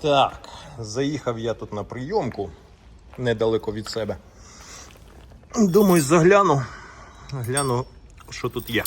Так, заїхав я тут на прийомку недалеко від себе. Думаю, загляну, гляну, що тут є.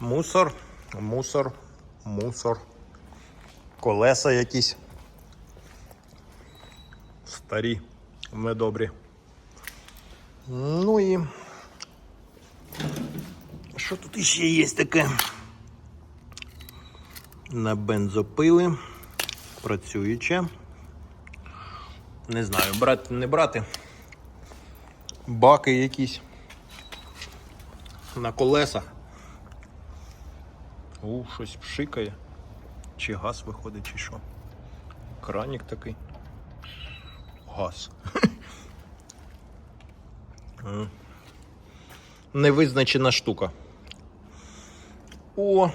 Мусор, мусор, мусор, колеса якісь. Старі, недобрі. Ну і що тут іще є таке? На бензопили. Працююче. Не знаю, брати, не брати. Баки якісь. На колесах. У, щось пшикає. Чи газ виходить, чи що. Кранік такий. Газ. Невизначена штука. О,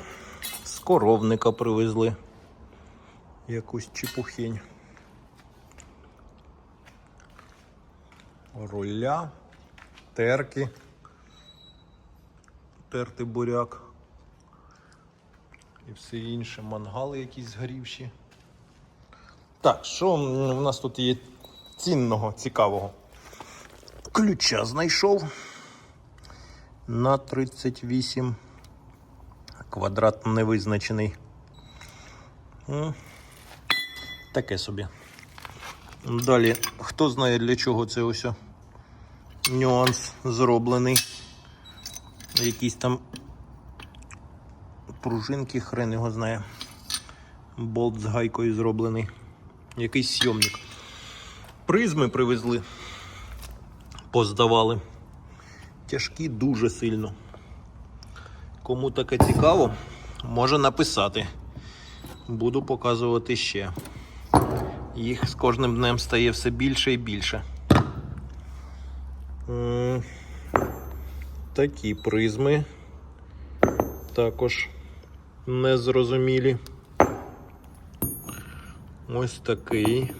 з коровника привезли. Якусь чепухінь. Руля, терки, терти буряк і все інше, мангали якісь згорівші. Так, що в нас тут є цінного, цікавого? Ключа знайшов на 38 квадрат невизначений. Таке собі. Далі, хто знає для чого це ось нюанс зроблений. Якісь там пружинки, хрен його знає. Болт з гайкою зроблений. Якийсь сйомник. Призми привезли, поздавали. Тяжкі дуже сильно. Кому таке цікаво, може написати. Буду показувати ще. Їх з кожним днем стає все більше і більше. Такі призми також незрозумілі. Ось такий.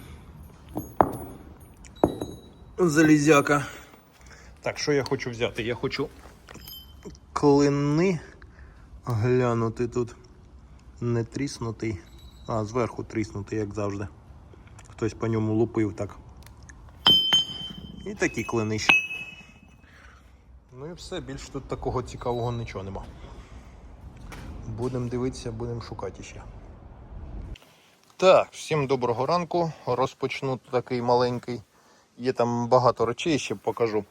Залізяка. Так, що я хочу взяти? Я хочу клини глянути тут. Не тріснутий, а зверху тріснутий, як завжди. Хтось по ньому лупив так. І такі клини ще. Ну і все, більш тут такого цікавого нічого нема. Будемо дивитися, будемо шукати ще. Так, всім доброго ранку. Розпочну такий маленький. Є там багато речей, ще покажу.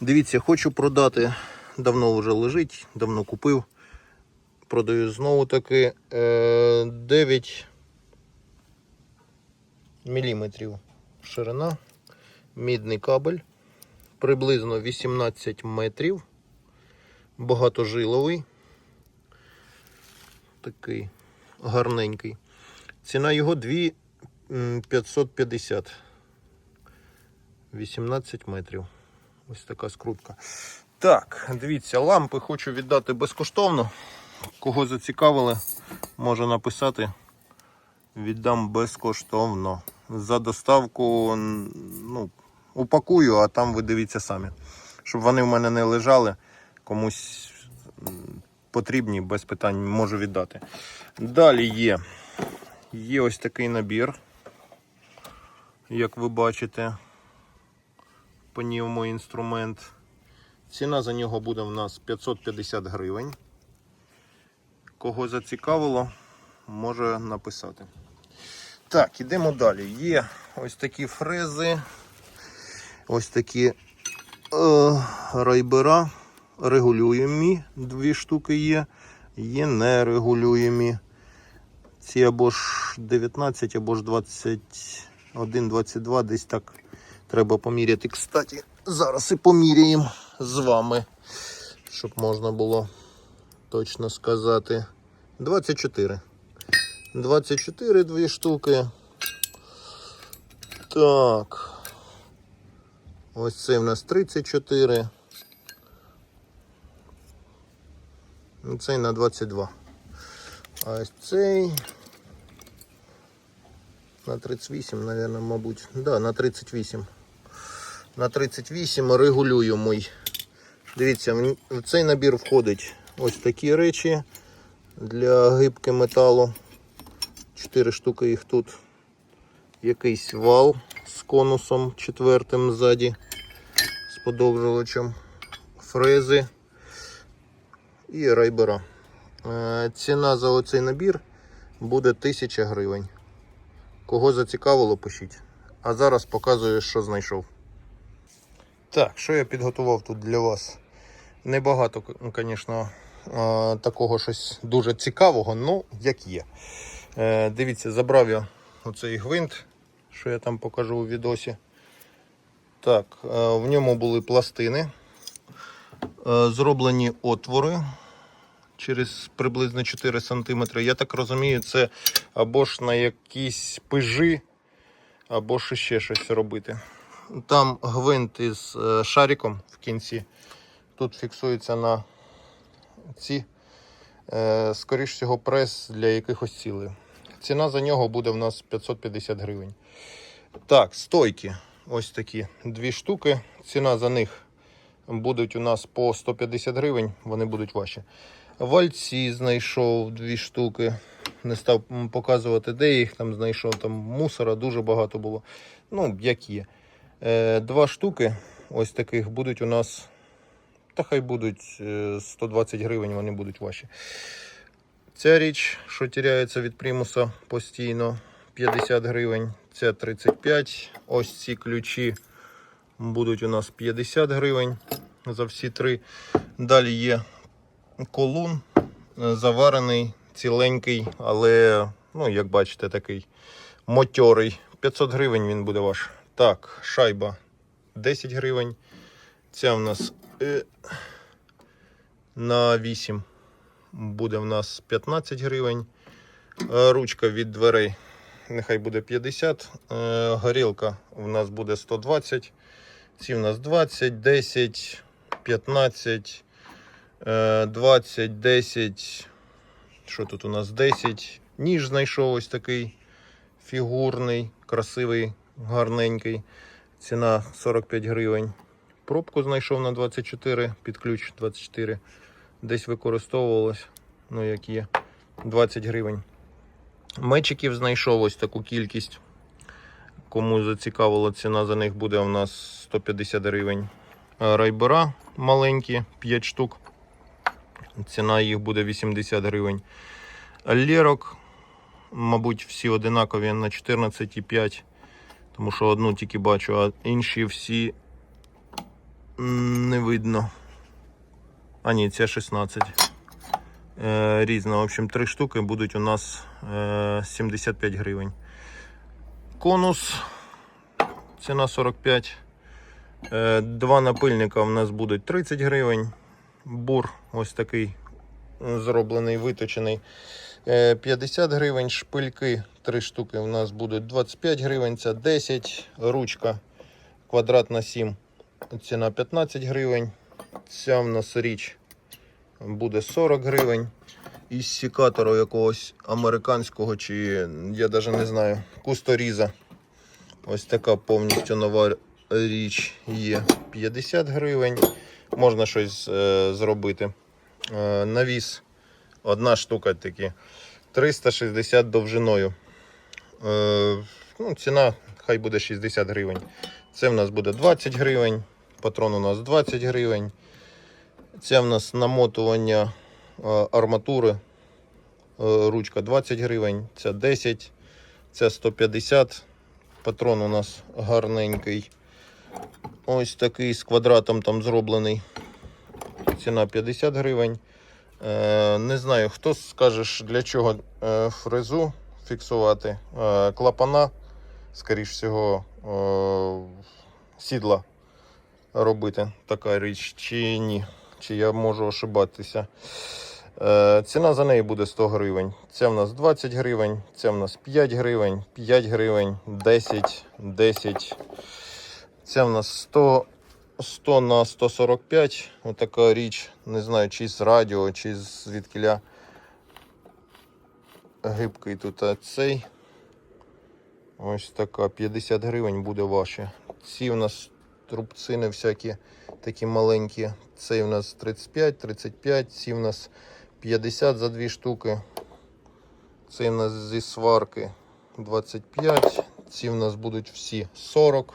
Дивіться, хочу продати. Давно вже лежить, давно купив. Продаю знову таки е, 9 міліметрів ширина, мідний кабель, приблизно 18 метрів, багатожиловий, такий гарненький. Ціна його 2550. 18 метрів. Ось така скрутка. Так, дивіться, лампи хочу віддати безкоштовно. Кого зацікавили, може написати. Віддам безкоштовно. За доставку ну, упакую, а там ви дивіться самі. Щоб вони в мене не лежали, комусь потрібні, без питань можу віддати. Далі є. Є ось такий набір, як ви бачите, пневмоінструмент. Ціна за нього буде в нас 550 гривень. Кого зацікавило, може написати. Так, ідемо далі. Є ось такі фрези, ось такі е, райбера, регулюємі, дві штуки є, є нерегулюємі. Ці або ж 19, або ж 21, 22, десь так треба поміряти. Кстати, зараз і поміряємо з вами, щоб можна було точно сказати. 24. 24 дві штуки. Так. Ось цей в нас 34. Ну, Цей на 22. А ось цей. На 38, наверное, мабуть. Да, на 38. На 38 регулюємий. Дивіться, в цей набір входить ось такі речі для гибки металу. Чотири штуки їх тут. Якийсь вал з конусом четвертим ззаді, з подовжувачем, фрези і райбера. Е, Ціна за оцей набір буде 1000 гривень. Кого зацікавило, пишіть. А зараз показую, що знайшов. Так, що я підготував тут для вас? Небагато, звісно, такого щось дуже цікавого, ну як є. Е, Дивіться, забрав я оцей гвинт, що я там покажу у відосі. Так, е, в ньому були пластини, е, зроблені отвори через приблизно 4 см. Я так розумію, це або ж на якісь пижі, або ж ще щось робити. Там гвинт із шариком в кінці. Тут фіксується на ці, скоріш всього, прес для якихось цілей. Ціна за нього буде в нас 550 гривень. Так, стойки. Ось такі дві штуки. Ціна за них будуть у нас по 150 гривень, вони будуть ваші. Вальці знайшов дві штуки. Не став показувати, де їх там знайшов. Там мусора дуже багато було. Ну, як є. Е, два штуки ось таких будуть у нас. Та хай будуть е, 120 гривень, вони будуть ваші. Ця річ, що тіряється від примуса постійно, 50 гривень. Ця 35. Ось ці ключі будуть у нас 50 гривень за всі три. Далі є колун е, заварений, ціленький, але, ну, як бачите, такий мотьорий. 500 гривень він буде ваш. Так, шайба 10 гривень. Ця в нас е, на 8 буде в нас 15 гривень. Е, Ручка від дверей нехай буде 50. Е, Горілка в нас буде 120. Ці в нас 20, 10, 15, е, 20, 10. Що тут у нас 10? Ніж знайшов ось такий фігурний, красивий, гарненький. Ціна 45 гривень. Пробку знайшов на 24, під ключ 24. Десь використовувалось, ну як є, 20 гривень. Мечиків знайшов ось таку кількість. Кому зацікавила ціна за них буде у нас 150 гривень. Е, Райбера маленькі, 5 штук. Ціна їх буде 80 гривень. Лєрок, мабуть, всі одинакові на 14,5. Тому що одну тільки бачу, а інші всі не видно. А ні, це 16. Е, різна. В общем, три штуки будуть у нас е, 75 гривень. Конус. Ціна 45. Е, два напильника у нас будуть 30 гривень. Бур ось такий зроблений, виточений. Е, 50 гривень. Шпильки 3 штуки у нас будуть 25 гривень. Це 10. Ручка квадрат на 7. Ціна 15 гривень. Ця в нас річ буде 40 гривень. Із сікатору якогось американського, чи я навіть не знаю, кусторіза. Ось така повністю нова річ є 50 гривень. Можна щось е, зробити. Е, навіс. Одна штука таки 360 довжиною. Е, ну, ціна хай буде 60 гривень. Це в нас буде 20 гривень. Патрон у нас 20 гривень. Це в нас намотування е, арматури. Е, Ручка 20 гривень, це 10, це 150. Патрон у нас гарненький. Ось такий з квадратом там зроблений. Ціна 50 гривень. Е, Не знаю, хто скаже, для чого фрезу фіксувати. Клапана, скоріш всього, сідла робити така річ, чи ні. Чи я можу ошибатися. Е, ціна за неї буде 100 гривень. Це в нас 20 гривень, це в нас 5 гривень, 5 гривень, 10, 10. Це в нас 100, 100 на 145. Отака річ. Не знаю, чи з радіо, чи звідкиля гибкий тут цей. Ось така 50 гривень буде ваші. Ці в нас трубцини всякі такі маленькі. Цей у нас 35, 35, ці в нас 50 за дві штуки. Це в нас зі сварки 25. Ці в нас будуть всі 40.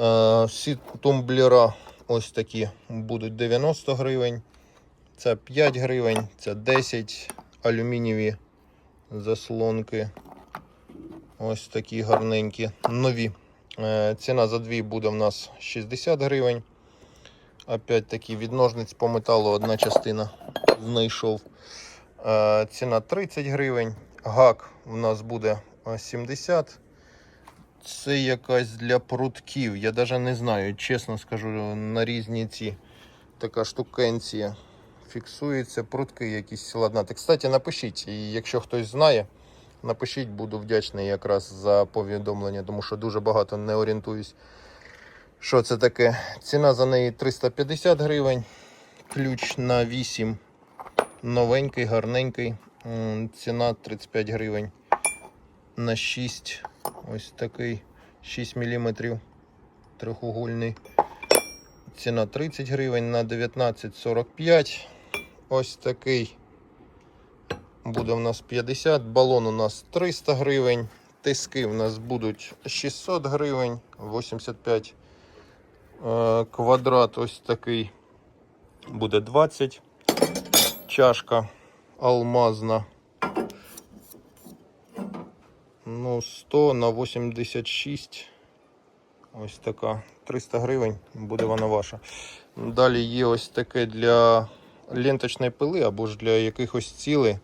Е, Всі тумблера ось такі будуть 90 гривень. Це 5 гривень, це 10 алюмінієві заслонки. Ось такі гарненькі, нові. Е, Ціна за дві буде в нас 60 гривень. Опять таки від ножниць по металу одна частина знайшов. Е, Ціна 30 гривень. Гак у нас буде е, 70. Це якась для прутків. Я навіть не знаю, чесно скажу, на різні ці така штукенція. Фіксується, прутки якісь ладнати. Кстати, напишіть, якщо хтось знає, напишіть, буду вдячний якраз за повідомлення, тому що дуже багато не орієнтуюсь. Що це таке? Ціна за неї 350 гривень. Ключ на 8. Новенький, гарненький. Ціна 35 гривень. На 6. Ось такий 6 мм. Трьохугольний. Ціна 30 гривень на 19,45. Ось такий буде у нас 50. Балон у нас 300 гривень. Тиски у нас будуть 600 гривень. 85 Е, квадрат ось такий буде 20. Чашка алмазна. Ну, 100 на 86. Ось така. 300 гривень буде вона ваша. Далі є ось таке для ленточної пили або ж для якихось цілей.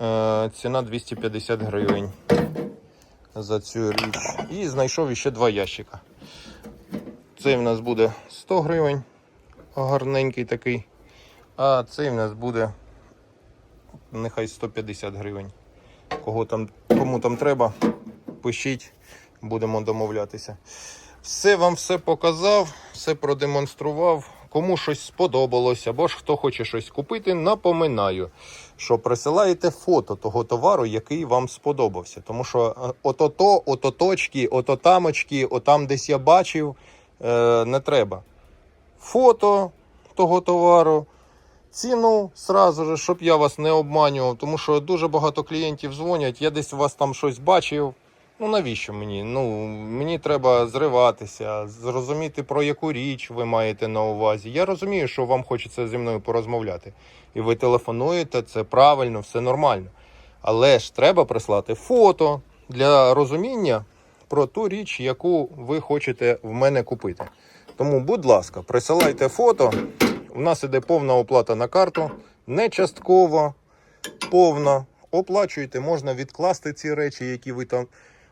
Е, ціна 250 гривень за цю річ. І знайшов ще два ящика. Цей в нас буде 100 гривень, гарненький такий. А цей в нас буде нехай 150 гривень. Кого там, кому там треба, пишіть, будемо домовлятися. Все вам все показав, все продемонстрував. Кому щось сподобалось, або ж хто хоче щось купити, напоминаю, що присилаєте фото того товару, який вам сподобався. Тому що е, ото-то, ото-точки, ото-тамочки, отам десь я бачив, е, не треба. Фото того товару, ціну сразу же, щоб я вас не обманював, тому що дуже багато клієнтів дзвонять, я десь у вас там щось бачив. Ну навіщо мені? Ну мені треба зриватися, зрозуміти про яку річ ви маєте на увазі. Я розумію, що вам хочеться зі мною порозмовляти. І ви телефонуєте, це правильно, все нормально. Але ж треба прислати фото для розуміння про ту річ, яку ви хочете в мене купити. Тому, будь ласка, присилайте фото. У нас іде повна оплата на карту, не частково, повна. Оплачуйте, можна відкласти ці речі, які ви там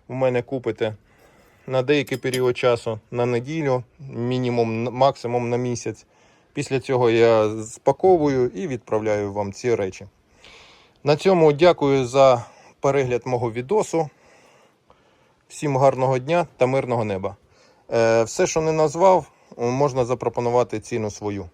у мене купите на деякий період часу, на неділю, мінімум, максимум на місяць. Після цього я спаковую і відправляю вам ці речі. На цьому дякую за перегляд мого відосу. Всім гарного дня та мирного неба. Е, Все, що не назвав, можна запропонувати ціну свою.